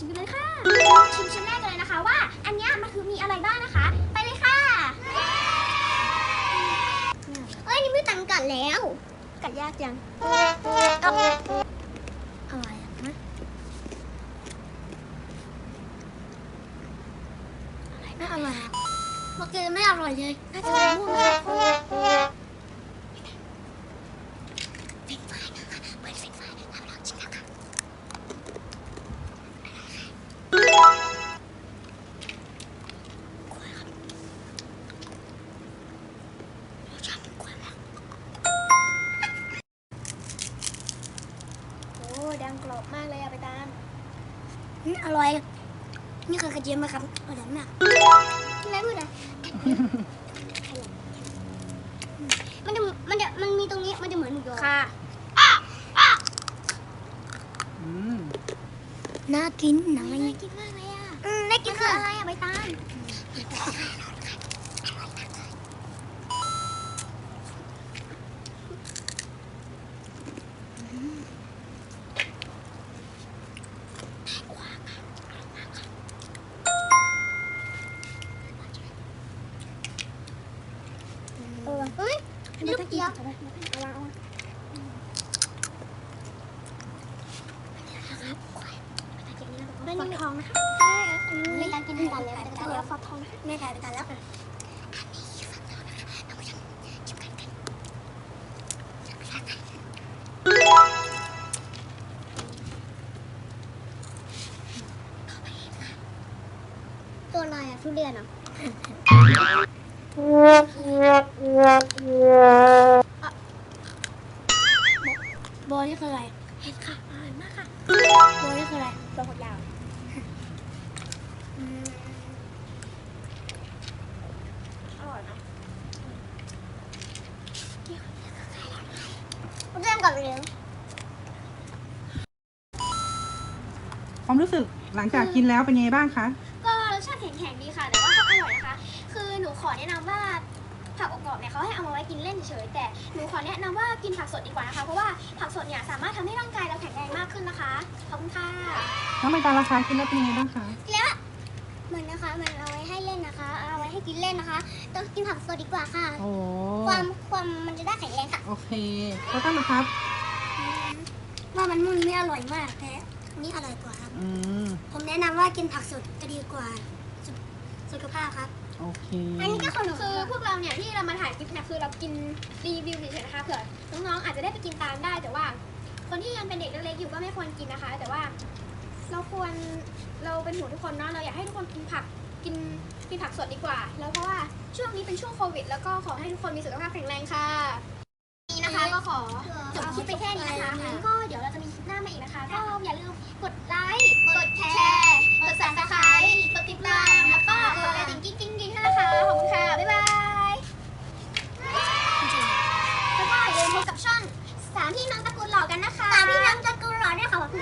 ชิมชิ้นแรกกันเลยนะคะว่า อันเนี้ยมันคือมีอะไรบ้างนะคะ ไปเลยค่ะเอ้ยนี่ไม่ตังกัดแล้ว กัดยากจังอะไรอะฮะไม่อร่อยเมื่อกี้ไม่อร่อยเลยน่าจะเป็นม่วง อ้ดังกรอบมากเลยอะไปตามอืมอร่อย นี่คือกระเทียมไหมครับอร่อยมากไม่พูดอะมันจะมันจะมันมีตรงนี้มันจะเหมือนหมูยอค่ะอืมน่ากินหนังอะไรน่ากินมากเลยอะ อืมน่ากิ มัน น ค่ะ คืออะไรอะใบตาล เออเฮ้ย ลูกเดียวเอาวางเองนฟักทองนะคะในการกินกันแล้วแต่แล้วฟักทองนะคะแม่ถ่ายไปกันแล้วกันตัวอะไรอะทุเรียนอะ โบนี่คืออะไรเห็ดค่ะอร่อยมากค่ะโบนี่คืออะไรตัวหดยาวอร่อยนะเรื่องก่อนเร็วความรู้สึกหลังจากกินแล้วเป็นยังไงบ้างคะ ก็รสชาติแข็งๆดีค่ะ แต่ว่า คะคือหนูขอแนะนำว่าผักอบกรอบเนี่ยเขาให้เอามาไว้กินเล่นเฉยๆแต่หนูขอแนะนำว่ากินผักสดดีกว่านะคะเพราะว่าผักสดเนี่ยสามารถทำให้ร่างกายเราแข็งแรงมากขึ้นนะคะขอบคุณค่ะน้องใบตาลราคากินแล้วเป็นยังไงบ้างคะแล้วมันนะคะมันเอาไว้ให้เล่นนะคะ เอาไว้ให้กินเล่นนะคะ ต้องกินผักสดดีกว่าค่ะโอ้ความความมันจะได้แข็งแรงค่ะโอเคก็ตั้งนะครับว่ามันมันไม่อร่อยมากแท้อันนี่อร่อยกว่าครับอืมผมแนะนำว่ากินผักสดจะดีกว่าสุสุขภาพครับ โอเค อันนี้ก็ขนมคือพวกเราเนี่ยที่เรามาถ่ายคลิปเนี่ยคือเรากินรีวิวเฉยๆนะคะเผื่อน้องๆอาจจะได้ไปกินตามได้แต่ว่า คนที่ยังเป็นเด็กเล็กๆอยู่ก็ไม่ควรกินนะคะ แต่ว่าเราควรเราเป็นห่วงทุกคนเนาะเราอยากให้ทุกคนกินผักกินกินผักสดดีกว่า แล้วเพราะว่าช่วงนี้เป็นช่วงโควิด แล้วก็ขอให้ทุกคนมีสุขภาพแข็งแรงค่ะนี่นะคะก็ขอจบคลิปไปแค่นี้นะคะงั้นก็เดี๋ยวเราจะมีคลิปหน้ามาอีกนะคะ ก็อย่าลืมกดไลค์กดแช กับช่องสามพี่น้องตระกูลหล่อกันนะคะสามพี่น้องตระกูลหล่อเนี่ยค่ะคุณ